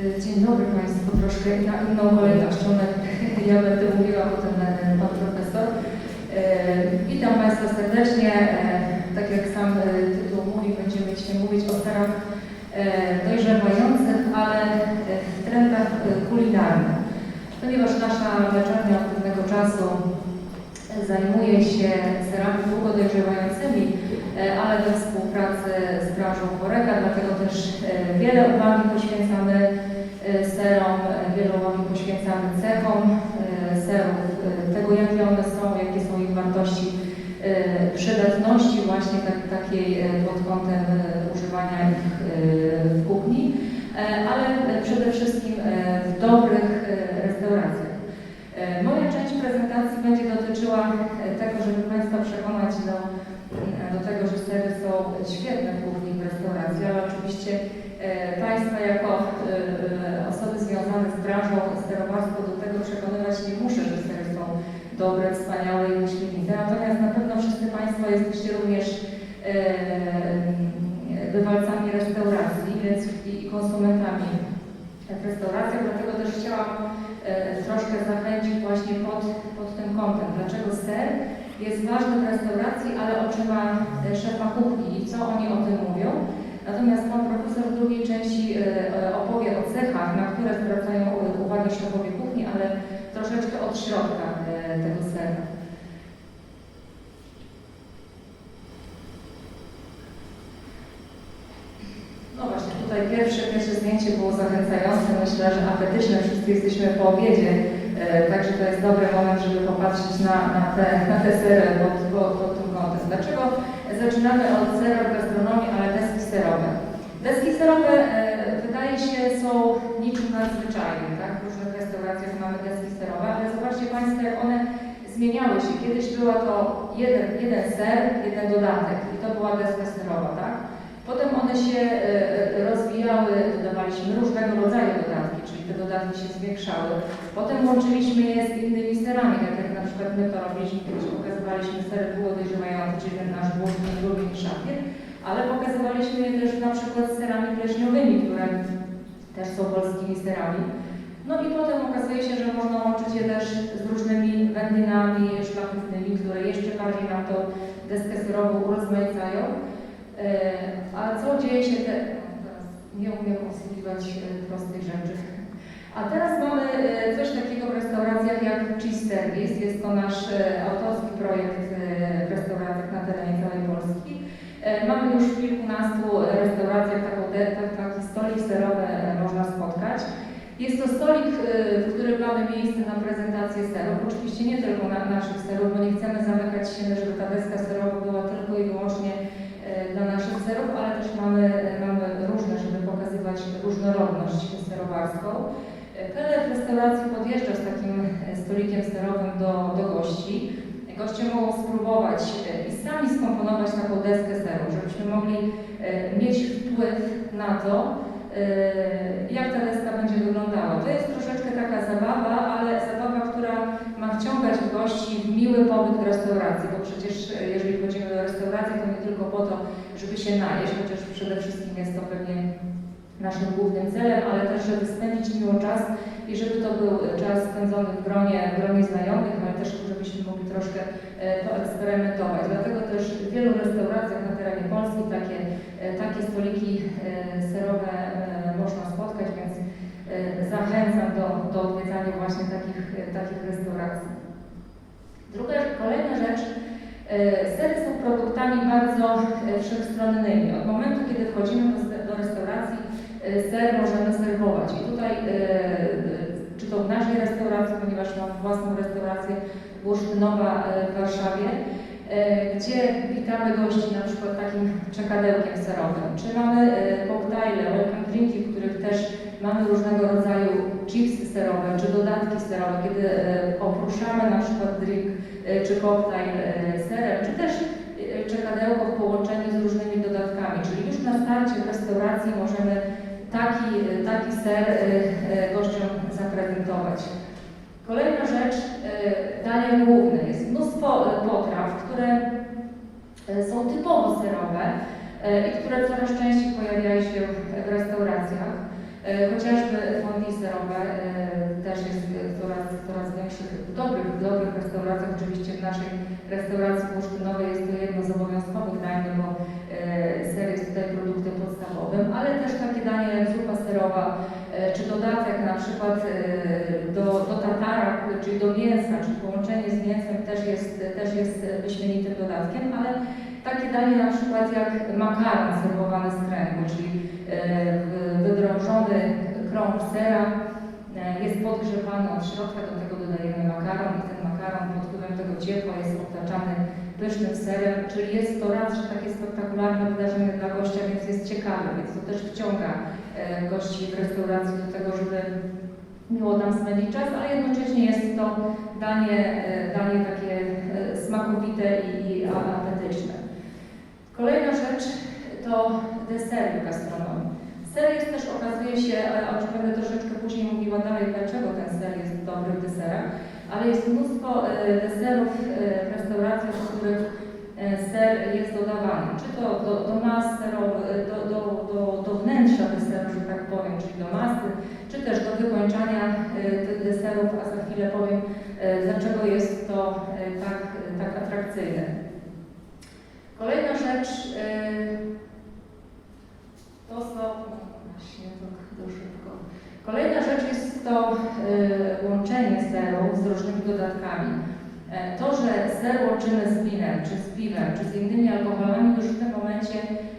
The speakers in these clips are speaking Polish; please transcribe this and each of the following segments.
Dzień dobry Państwu, troszkę na inną kolejnością. Ja będę mówiła, potem e, Pan Profesor. E, Witam Państwa serdecznie. E, Tak jak sam e, tytuł mówi, będziemy dzisiaj mówić o serach e, dojrzewających, ale w trendach kulinarnych. Ponieważ nasza leczarnia od pewnego czasu zajmuje się serami długo dojrzewającymi, e, ale we współpracy z branżą Choreka, dlatego też e, wiele uwagi poświęcamy e, serom, wiele uwagi poświęcamy cechom serów, tego jakie one są, jakie są ich wartości przydatności właśnie tak, takiej pod kątem używania ich w kuchni, ale przede wszystkim w dobrych e, restauracjach. E, Moja część prezentacji będzie dotyczyła e, tego, żeby Państwa przekonać do, do tego, że sery są świetne w kuchni w restauracji, ale oczywiście e, Państwa jako e, e, osoby związane z branżą sterowarską do tego przekonywać nie muszę, że sery są dobre, wspaniałe i wyśmienite. Natomiast na pewno wszyscy Państwo jesteście również e, bywalcami restauracji więc i konsumentami w restauracjach, dlatego też chciałam e, troszkę zachęcić właśnie pod, kątem. Dlaczego ser jest ważny w restauracji, ale oczyma e, szefa kuchni i co oni o tym mówią. Natomiast pan profesor w drugiej części e, e, opowie o cechach, na które zwracają uwagę szefowie kuchni, ale troszeczkę od środka tego sera. No właśnie, tutaj pierwsze, pierwsze zdjęcie było zachęcające, myślę, że apetyczne, wszyscy jesteśmy po obiedzie, także to jest dobry moment, żeby popatrzeć na, na, te, na te sery pod, tym kątem. Dlaczego zaczynamy od sera w gastronomii, ale deski serowe? Deski serowe e, wydaje się są niczym nadzwyczajnym, tak? W różnych restauracjach mamy deski serowe, ale zobaczcie Państwo, jak one zmieniały się. Kiedyś była to jeden, jeden ser, jeden dodatek i to była deska serowa, tak? Potem one się e, e, rozwijały, dodawaliśmy różnego rodzaju dodatki, te dodatki się zwiększały. Potem łączyliśmy je z innymi serami, tak jak na przykład my to robiliśmy, kiedyś pokazywaliśmy sery długodojrzewające, czyli ten nasz błąd lubię i szafier, ale pokazywaliśmy je też na przykład z serami pleśniowymi, które też są polskimi serami. No i potem okazuje się, że można łączyć je też z różnymi wędlinami szlachetnymi, które jeszcze bardziej nam tą deskę serową urozmaicają. E, A co dzieje się te... no, Nie umiem obsługiwać e, prostych rzeczy. A teraz mamy e, coś takiego w restauracjach jak Cheese Service. Jest to nasz e, autorski projekt e, w restauracjach na terenie całej Polski. Mamy już w kilkunastu restauracjach tak- taki stolik serowy można spotkać. Jest to stolik, w którym mamy miejsce na prezentację serów. Oczywiście nie tylko na naszych serów, bo nie chcemy zamykać się, żeby ta deska serowa była tylko i wyłącznie dla naszych serów, ale też mamy, mamy różne, żeby pokazywać różnorodność serowarską. Kelner restauracji podjeżdża z takim e, stolikiem serowym do, do gości. Goście mogą spróbować e, i sami skomponować taką deskę serów, żebyśmy mogli e, mieć wpływ na to, jak ta deska będzie wyglądała. To jest troszeczkę taka zabawa, ale zabawa, która ma wciągać gości w miły pobyt w restauracji, bo przecież jeżeli chodzimy do restauracji, to nie tylko po to, żeby się najeść, chociaż przede wszystkim jest to pewnie naszym głównym celem, ale też, żeby spędzić miło czas i żeby to był czas spędzony w gronie, w gronie znajomych, ale też, żebyśmy mogli troszkę e, poeksperymentować. Dlatego też w wielu restauracjach na terenie Polski takie, e, takie stoliki e, serowe można spotkać, więc zachęcam do, do odwiedzania właśnie takich, takich restauracji. Druga, kolejna rzecz, sery są produktami bardzo e, wszechstronnymi. Od momentu, kiedy wchodzimy do, restauracji, e, ser możemy serwować. I tutaj, e, e, czy to w naszej restauracji, ponieważ mam własną restaurację Bursztynowa e, w Warszawie, e, gdzie witamy gości na przykład takim czekadełkiem serowym, czy mamy e, koktajle, welcome drinki, w których też mamy różnego rodzaju chipsy serowe, czy dodatki serowe, kiedy e, oprószamy na przykład drink e, czy koktajl e, serem, czy też e, czekadełko w połączeniu z różnymi dodatkami, czyli już na starcie w restauracji możemy taki, e, taki ser e, e, gościom zaprezentować. Kolejna rzecz, e, dania główne. Jest mnóstwo e, potraw, które e, są typowo serowe i które coraz częściej pojawiają się w restauracjach. Chociażby fondue serowe też jest coraz, coraz większych, w dobrych, w dobrych restauracjach, oczywiście w naszej restauracji bursztynowej jest to jedno z obowiązkowych dań, no bo ser jest tutaj produktem podstawowym, ale też takie danie jak zupa serowa, czy dodatek na przykład e, do, do tatara, czyli do mięsa, czy połączenie z mięsem też jest, też jest wyśmienitym dodatkiem, ale takie danie na przykład jak makaron serwowany z kręgu, czyli e, wydrążony krąg sera e, jest podgrzewany od środka, do tego dodajemy makaron i ten makaron pod wpływem tego ciepła jest otaczany pysznym serem, czyli jest to raz, że takie spektakularne wydarzenie dla gościa, więc jest ciekawe, więc to też wciąga e, gości w restauracji do tego, żeby miło nam spędzić czas, ale jednocześnie jest to danie, e, danie takie e, smakowite i, apetyczne. Kolejna rzecz to desery w gastronomii. Ser jest też, okazuje się, o czym będę troszeczkę później mówiła dalej, dlaczego ten ser jest dobry w deserach, ale jest mnóstwo e, deserów e, w restauracjach, w których e, ser jest dodawany, czy to do, do mas do, do, do, do wnętrza deseru, że tak powiem, czyli do masy, czy też do wykończania tych deserów, a za chwilę powiem, dlaczego jest to tak, tak atrakcyjne. Kolejna rzecz e, to są, no właśnie, to, to szybko. Kolejna rzecz jest to łączenie seru z różnymi dodatkami. E, To, że ser łączymy z winem, czy z piwem, czy z innymi alkoholami, już w tym momencie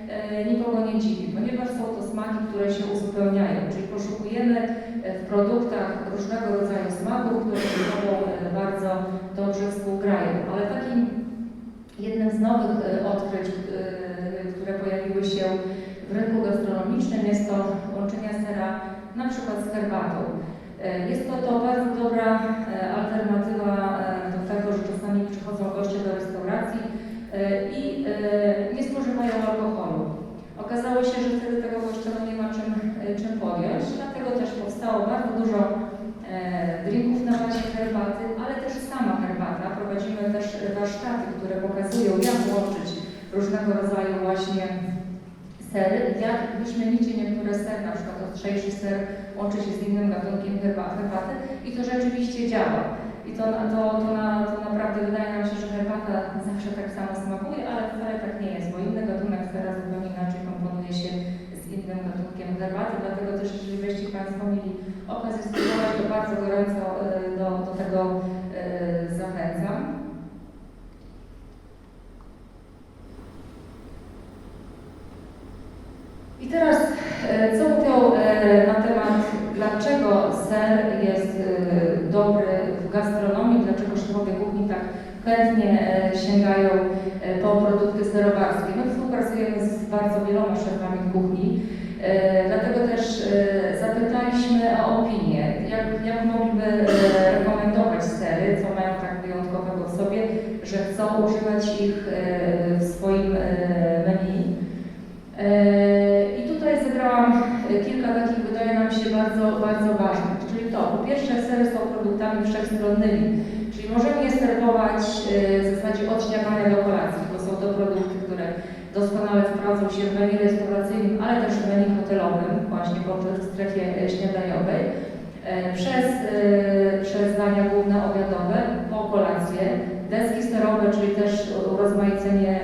e, nikogo nie dziwi, ponieważ są to smaki, które się uzupełniają, czyli poszukujemy e, w produktach różnego rodzaju smaków, które ze sobą bardzo dobrze współgrają. Ale takim jednym z nowych odkryć, które pojawiły się w rynku gastronomicznym jest to łączenie sera na przykład z herbatą. E, Jest to, to bardzo dobra e, alternatywa e, do tego, że czasami przychodzą goście do restauracji e, i e, nie spożywają alkoholu. Okazało się, że wtedy tego gościa no nie ma czym, e, czym podjąć, dlatego też powstało bardzo dużo e, drinków na bazie herbaty, ale też sama herbata. Prowadzimy też warsztaty, które pokazują, jak łączyć różnego rodzaju właśnie sery, jak wyśmienicie niektóre sery, na przykład ostrzejszy ser łączy się z innym gatunkiem herba- herbaty i to rzeczywiście działa. I to, to, to, na, to naprawdę wydaje nam się, że herbata zawsze tak samo smakuje, ale wcale tak nie jest, bo inny gatunek sera zupełnie inaczej komponuje się z innym gatunkiem herbaty, dlatego też jeżeli byście Państwo mieli okazję spróbować, to bardzo gorąco e, do, do tego e, zachęcam. I teraz, e, co mówią e, na temat, dlaczego ser jest e, dobry w gastronomii, dlaczego szefowie kuchni tak chętnie e, sięgają e, po produkty serowarskie. My współpracujemy z bardzo wieloma szefami kuchni, e, dlatego też zapytaliśmy o opinię, jak, jak mogliby rekomendować sery, co mają tak wyjątkowego w sobie, że chcą używać ich e, w swoim e, menu. E, I tutaj zebrałam e, kilka takich, wydaje nam się, bardzo, bardzo ważnych. Czyli to, po są produktami wszechstronnymi, czyli możemy je serwować e, w zasadzie od śniadania do kolacji, bo są to produkty, które doskonale sprawdzą się w menu restauracyjnym, ale też w menu hotelowym, właśnie w strefie e, śniadaniowej, e, przez, przez dania główne obiadowe, po kolację, deski serowe, czyli też urozmaicenie,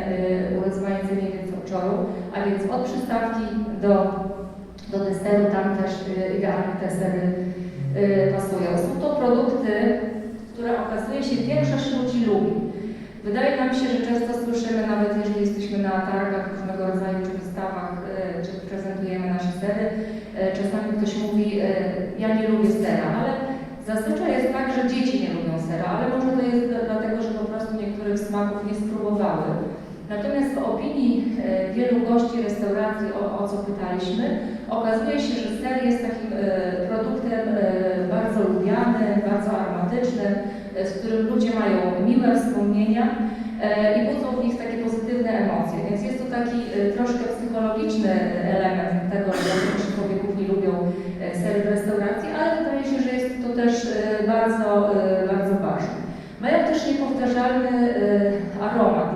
urozmaicenie wieczoru, a więc od przystawki do, do deseru, tam też y, idealnie te sery y, pasują. Są to produkty, które okazuje się większość ludzi lubi. Wydaje nam się, że często słyszymy, nawet jeżeli jesteśmy na targach różnego rodzaju czy wystawach, y, czy prezentujemy nasze sery, y, czasami ktoś mówi, y, ja nie lubię sera, ale zazwyczaj jest tak, że dzieci nie lubią sera, ale może to jest dla- dlatego, że po prostu niektórych smaków nie spróbowały. Natomiast w opinii e, wielu gości restauracji, o, o co pytaliśmy, okazuje się, że ser jest takim e, produktem e, bardzo lubianym, bardzo aromatycznym, z którym ludzie mają miłe wspomnienia i budzą w nich takie pozytywne emocje. Więc jest to taki troszkę psychologiczny element tego, że szefowie kuchni lubią e, sery w restauracji, ale wydaje się, że jest to też e, bardzo, e, bardzo ważne. Mają też niepowtarzalny e, aromat,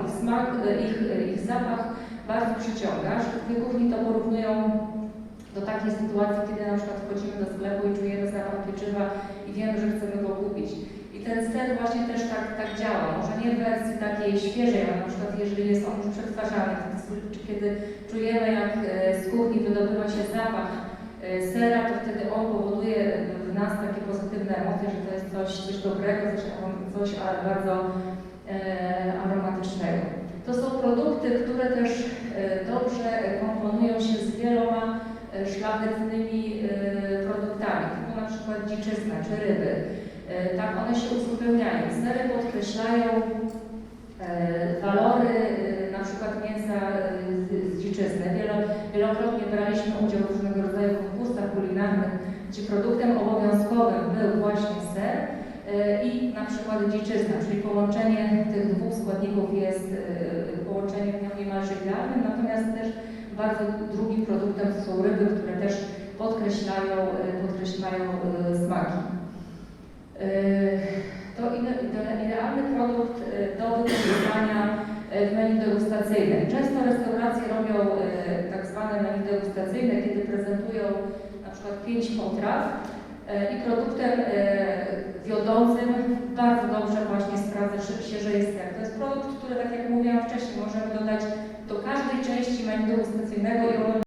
ich ich, zapach bardzo przyciąga. Szefowie kuchni to porównują do takiej sytuacji, kiedy na przykład wchodzimy do sklepu i czujemy zapach pieczywa i wiemy, że chcemy go kupić. I ten ser właśnie też tak, tak działa. Może nie w wersji takiej świeżej, ale na przykład jeżeli jest on już przetwarzany, czy kiedy czujemy jak e, z kuchni wydobywa się zapach e, sera, to wtedy on powoduje w nas takie pozytywne emocje, że to jest coś, coś dobrego, coś, coś a- bardzo e, aromatycznego. To są produkty, które też e, dobrze komponują się z wieloma e, szlachetnymi e, produktami, typu na przykład dziczyzna czy ryby. E, Tak one się uzupełniają. Sery podkreślają walory na przykład mięsa z, dziczyzny. Wielo, wielokrotnie braliśmy udział w różnego rodzaju konkursach kulinarnych, gdzie produktem obowiązkowym był właśnie ser i na przykład dziczyzna, czyli połączenie tych dwóch składników jest połączeniem niemalże idealnym, natomiast też bardzo drugim produktem są ryby, które też podkreślają, e, podkreślają e, smaki. E, To ide- ide- idealny produkt do wykorzystania w menu degustacyjnym. Często restauracje robią tak zwane menu degustacyjne, kiedy prezentują na przykład pięć potraw i produktem wiodącym bardzo dobrze właśnie sprawdza się, że jest ser. To jest produkt, który, tak jak mówiłam wcześniej, możemy dodać do każdej części menu stacyjnego i ono